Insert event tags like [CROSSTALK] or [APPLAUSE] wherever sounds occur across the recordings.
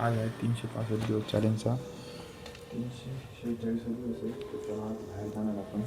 आज आहे तीनशे पासष्ट दिवस चॅलेंजचा तीनशे शेहेचाळीस दिवस आहे. त्याच्यावर बाहेर जाणार आपण.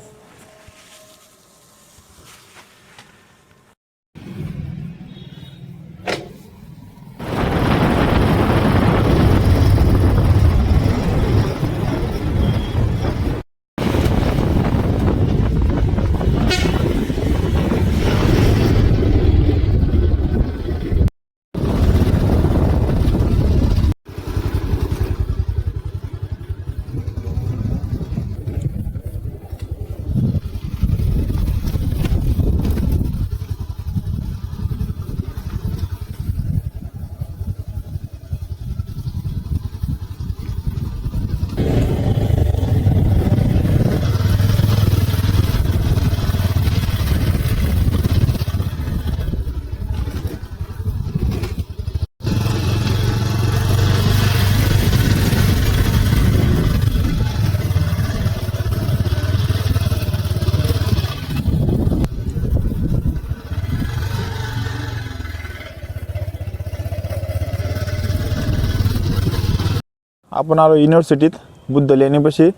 आपण आलो युनिव्हर्सिटीत बुद्ध लेणीपाशी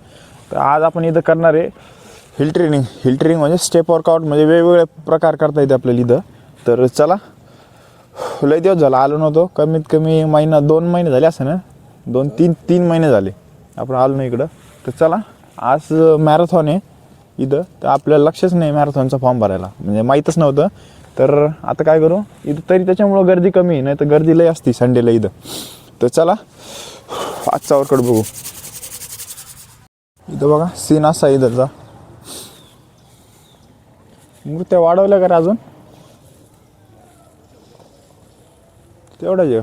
तर आज आपण इथं करणार आहे हिल ट्रेनिंग हिल ट्रेनिंग म्हणजे स्टेप वर्कआउट म्हणजे वेगवेगळे प्रकार करता येते आपल्याला इथं. तर चला लय दिवस झाला आलो नव्हतो. कमीत कमी महिना दोन महिने झाले असं ना? दोन तीन तीन महिने झाले. आपण आलो नाही इकडं. तर चला आज मॅरेथॉन आहे इथं. तर आपल्याला लक्षच नाही मॅरेथॉनचा फॉर्म भरायला. म्हणजे माहीतच नव्हतं. तर आता काय करू? इथं तरी त्याच्यामुळं गर्दी कमी आहे. नाही तर गर्दी लय असती संडेला इथं. तर चला आजचा वर्कआउट बघू. इथं बघा सीन असा आहे मूर्त्या वाढवल्या का रे अजून? तेवढंच जेव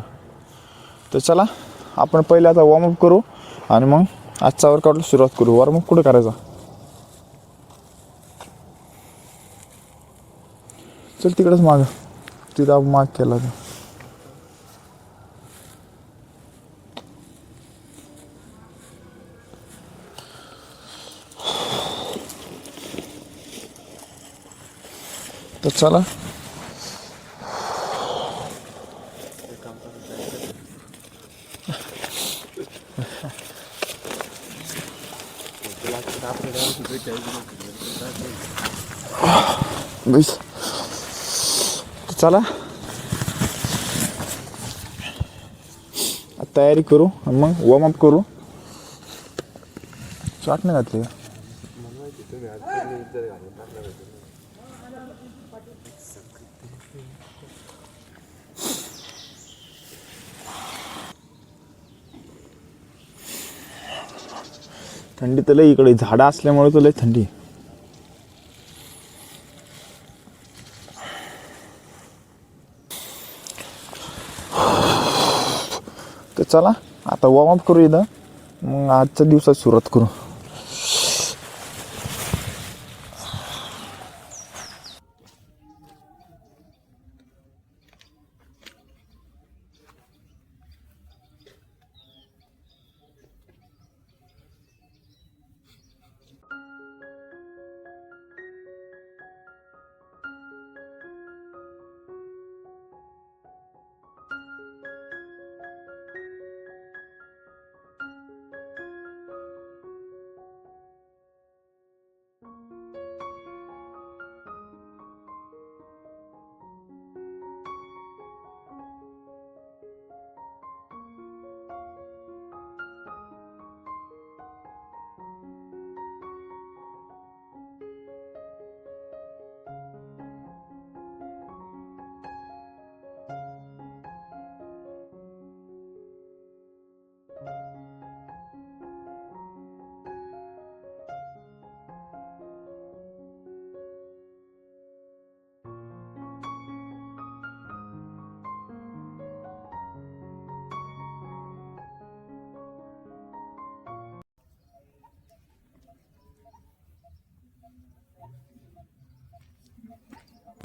तर चला आपण पहिले आता वॉर्मअप करू आणि मग आजचा वर्कआउटला सुरुवात करू. वॉर्मअप कुठं करायचा? चल तिकडंच माग. तिथं आपण माग केला तर तर चला. तर चला. तयारी करू आणि मग वॉर्मअप करू. चाट नाही घातली थंडी तर लई इकडे झाडं असल्यामुळे तर लय थंडी. तर चला आता वॉर्मअप करू इथं. मग आजच्या दिवसात सुरुवात करू.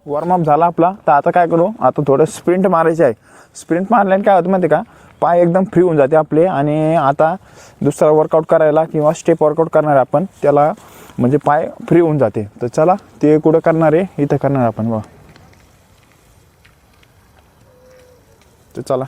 वॉर्मअप झाला आपला. तर आता काय करू? आता थोडं स्प्रिंट मारायचे आहे. स्प्रिंट मारल्याने काय होतं माहिती आहे का? पाय एकदम फ्री होऊन जाते आपले आणि आता दुसरा वर्कआउट करायला किंवा स्टेप वर्कआउट करणार आहे आपण त्याला म्हणजे पाय फ्री होऊन जाते. तर चला ते कुठं करणार आहे? इथं करणार आपण बघा. तर चला.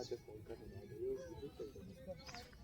espacio con el canal de YouTube.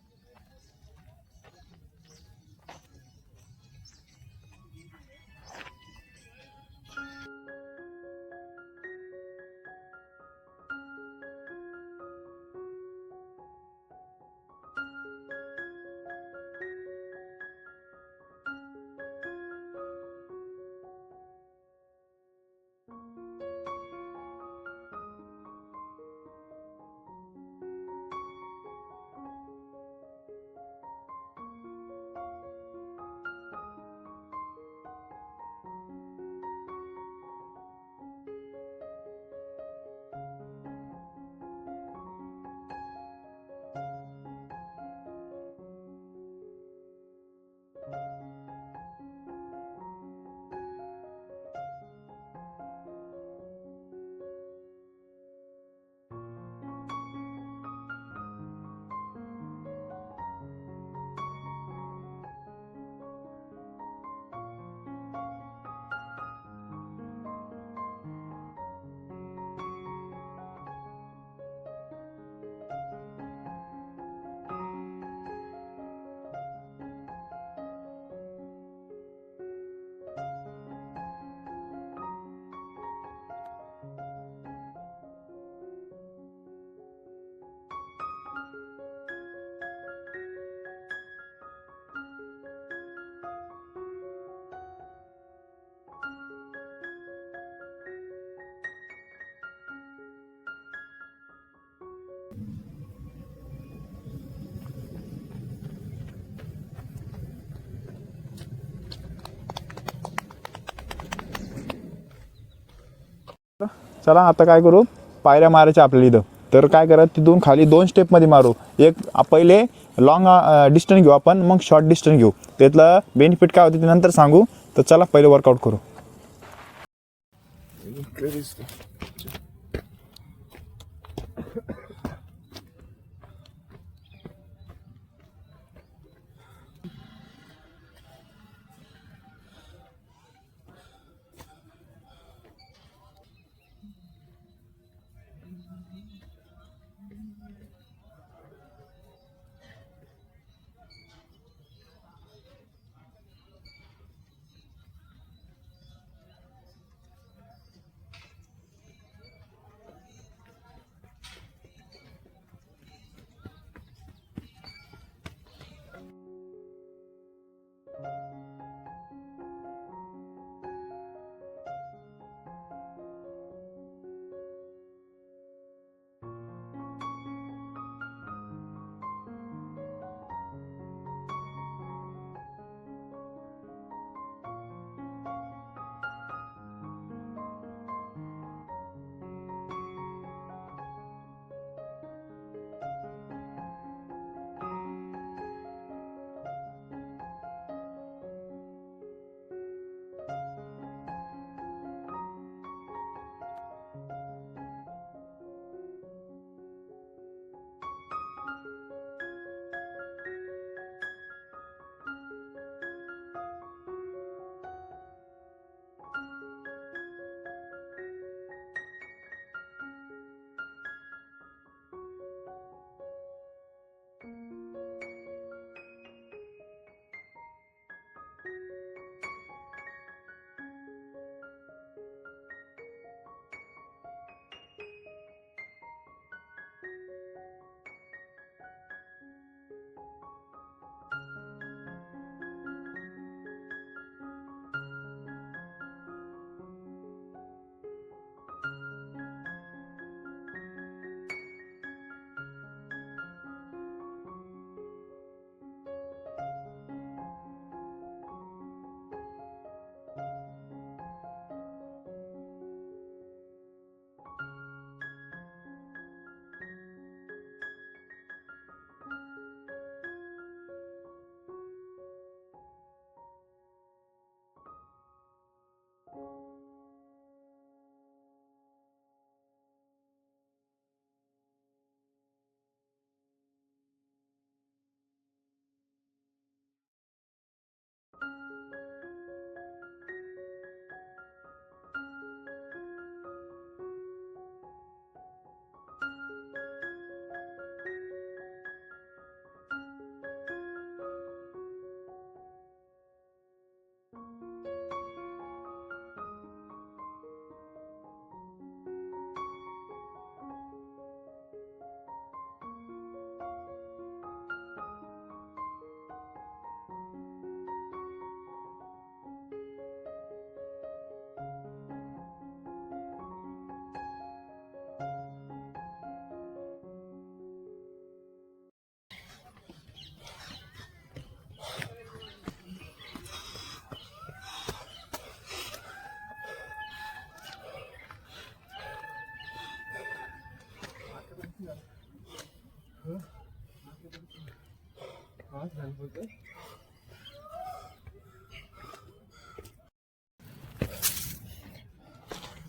चला आता काय करू? पायऱ्या मारायच्या आपल्याला इथं. तर काय करा तिथून खाली दोन स्टेपमध्ये मारू. एक पहिले लॉंग डिस्टन्स घेऊ आपण मग शॉर्ट डिस्टन्स घेऊ. त्यातलं बेनिफिट काय होते ते नंतर सांगू. तर चला पहिले वर्कआउट करू.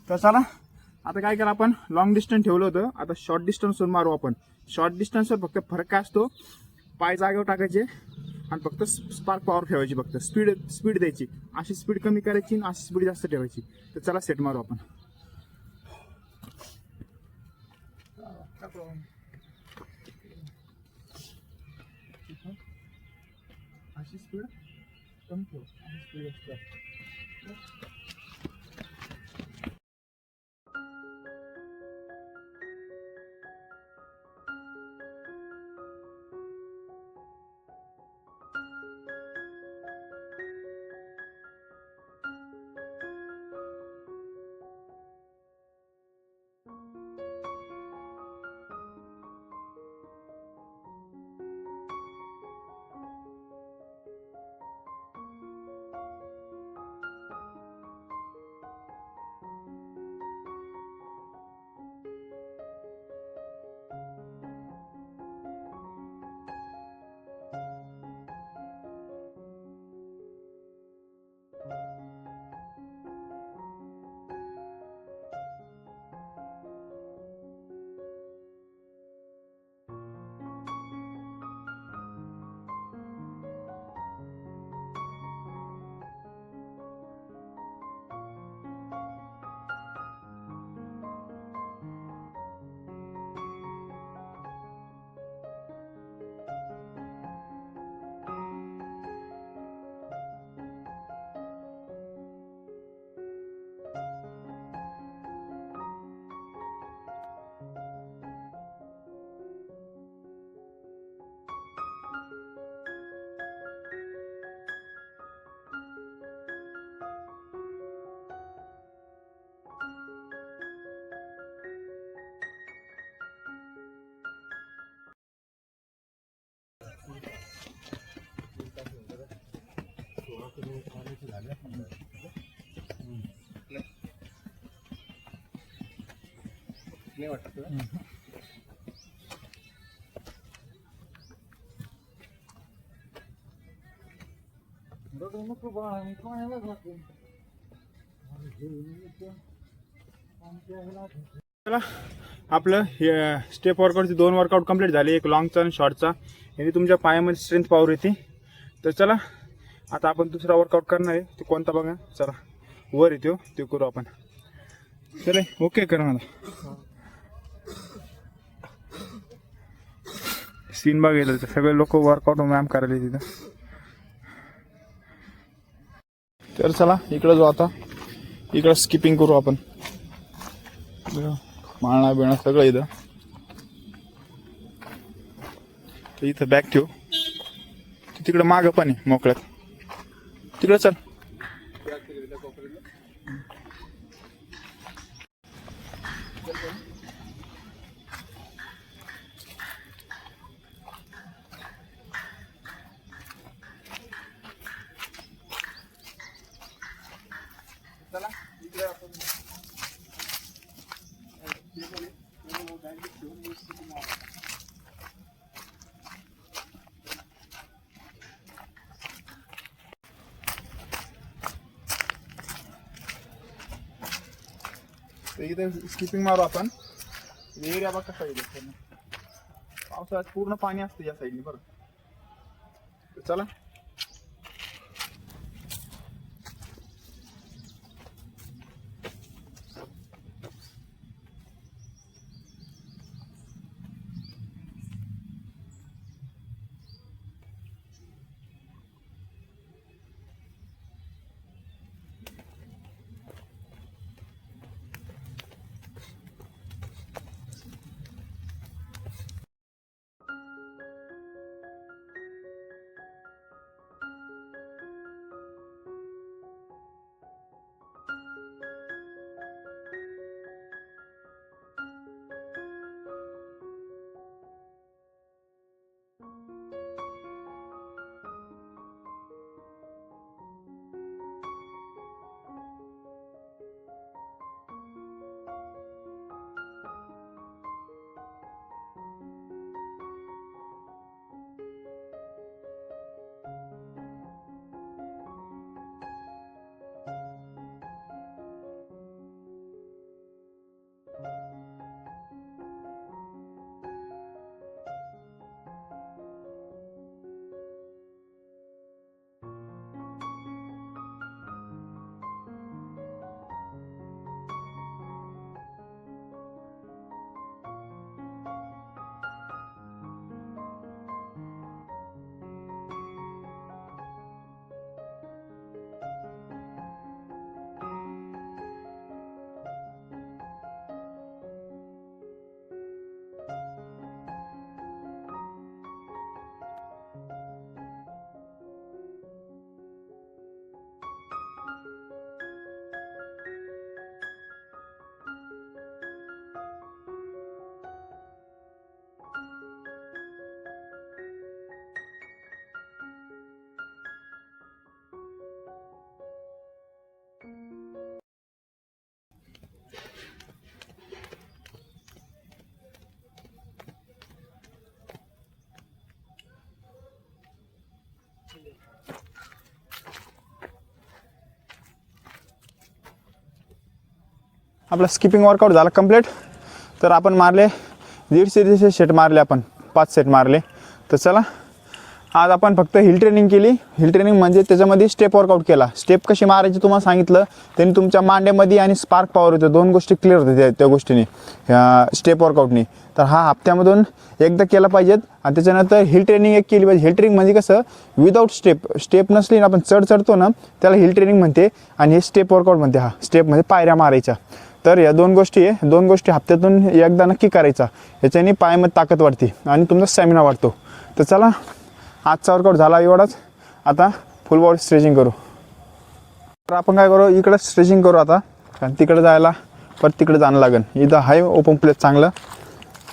तर चला आता काय करा आपण? लॉंग डिस्टन्स ठेवलं होतं. आता शॉर्ट डिस्टन्सवर मारू आपण. शॉर्ट डिस्टन्सवर फक्त फरक काय असतो? पाय जागेवर टाकायचे आणि फक्त स्पार्क पॉवर ठेवायची फक्त. स्पीड स्पीड द्यायची. अशी स्पीड कमी करायची आणि अशी स्पीड जास्त ठेवायची. तर चला सेट मारू आपण. कमी ठेव अशी स्पीड जास्त नाही वाटत तुला? नको बाळा, मी पाण्याला चला आपलं हे स्टेप वर्कआउटचे दोन वर्कआउट कंप्लीट झाले एक लॉंगचा आणि शॉर्टचा याने तुमच्या पायामध्ये स्ट्रेंथ पॉवर येते तर चला आता आपण दुसरा वर्कआउट करणार आहे. ते कोणता बघा? चला. वर येतो. ते करू आपण. चला ओके कर मला. सीन बघायला तर सगळे लोक वर्कआउट व्यायाम करायला तिथं तर चला इकडं जाऊ आता. इकडं स्किपिंग करू आपण. माळणा बिळणा सगळं इथं. इथं बॅग ठेव. तिकडं मागं पण आहे मोकळ्यात. तिकडं चल चला इकडे तर इथे स्किपिंग मारू आपण. एरिया बघ कसा येईल पावसाळ्यात पूर्ण पाणी असतं या साईडने बरं. चला. आपला स्किपिंग वर्कआउट झाला कंप्लीट तर आपण मारले दीडशे दीडशे सेट मारले आपण पाच सेट मारले. तर चला आज आपण फक्त हिल ट्रेनिंग केली. हिल ट्रेनिंग म्हणजे त्याच्यामध्ये स्टेप वर्कआउट केला. स्टेप कशी मारायची तुम्हाला सांगितलं त्यांनी तुमच्या मांड्यामध्ये आणि स्पार्क पॉवर होते दोन गोष्टी क्लिअर होते त्या त्या गोष्टीने स्टेप वर्कआउटनी तर हा हप्त्यामधून एकदा केला पाहिजेत. आणि त्याच्यानंतर हिल ट्रेनिंग एक केली पाहिजे. हिल ट्रेनिंग म्हणजे कसं विदाऊट स्टेप स्टेप नसली ना आपण चढ चढतो ना त्याला हिल ट्रेनिंग म्हणते. आणि हे स्टेप वर्कआउट म्हणते हा. स्टेप म्हणजे पायऱ्या मारायच्या. तर या दोन गोष्टी आहे. दोन गोष्टी हप्त्यातून एकदा नक्की करायचा. याच्याने पायामध्ये ताकद वाढते आणि तुमचा स्टॅमिना वाढतो. तर चला आजचा वर्कआउट झाला एवढाच. आता फुल बॉडी स्ट्रेचिंग करू. तर आपण काय करू? इकडं स्ट्रेचिंग करू आता. कारण तिकडे जायला परत तिकडे जाणं लागेल. इथं आहे ओपन प्लेस चांगलं.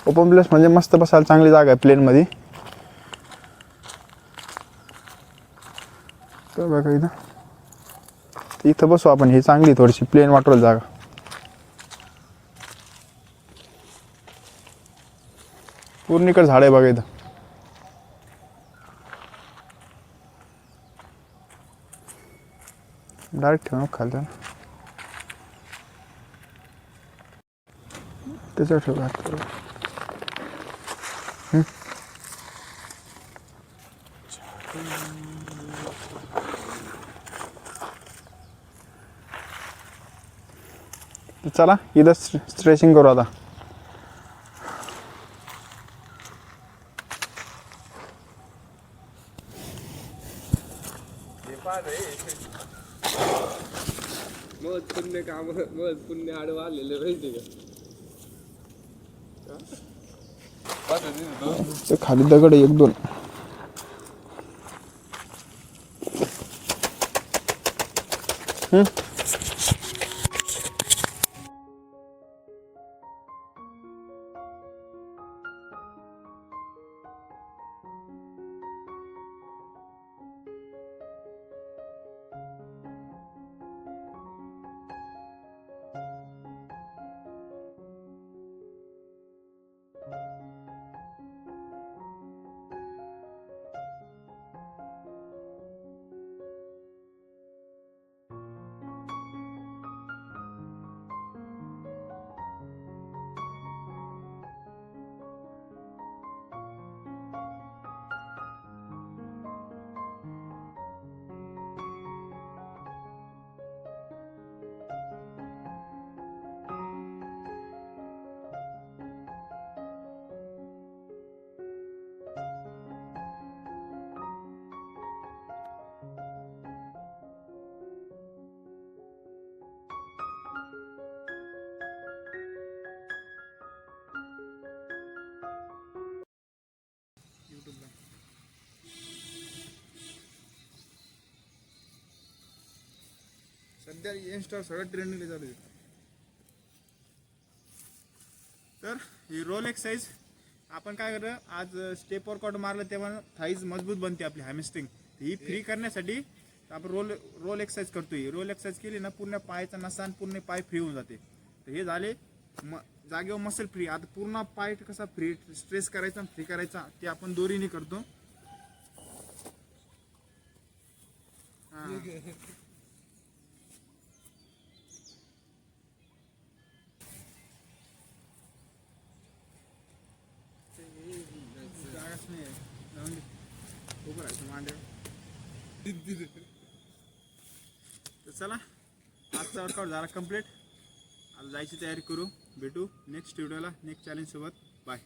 ओपन प्लेस म्हणजे मस्त बसायला चांगली जागा आहे प्लेनमध्ये तर बघा इथं. इथं बसू आपण. ही चांगली थोडीशी प्लेन वाटवल जागा. पूर्ण इकडे झाड आहे बघा इथं. डायरेक्ट ठेवू नको खाली त्याच्यावर ठेवू हात चला इथं स्ट्रेचिंग करू आता मग पुण्य बस पुण्य आडवं आलेलं माहिती का खाली दगड एक दोन हम्म. सध्या इन्स्टा सगळं ट्रेंडिंगला चालू आहे. तर ही रोल एक्सरसाइज आपण काय करतो आज स्टेप वर्कआउट मारलं तेव्हा थाईज मजबूत बनते आपली हॅमिस्टिंग ही फ्री करण्यासाठी आपण रोल रोल एक्सरसाइज करतोय. रोल एक्सरसाइज केली ना पूर्ण पायाचा नसा आणि पूर्ण पाय फ्री होऊन जाते. तर हे झाले म जागेवर मसल फ्री आता पूर्ण पाय कसा फ्री स्ट्रेस करायचा फ्री करायचा ते आपण दोरीने करतो. [LAUGHS] तर चला आजचा वर्कआउट झाला कंप्लीट आता जायची तयारी करू भेटू नेक्स्ट व्हिडिओला नेक्स्ट चॅलेंजसोबत बाय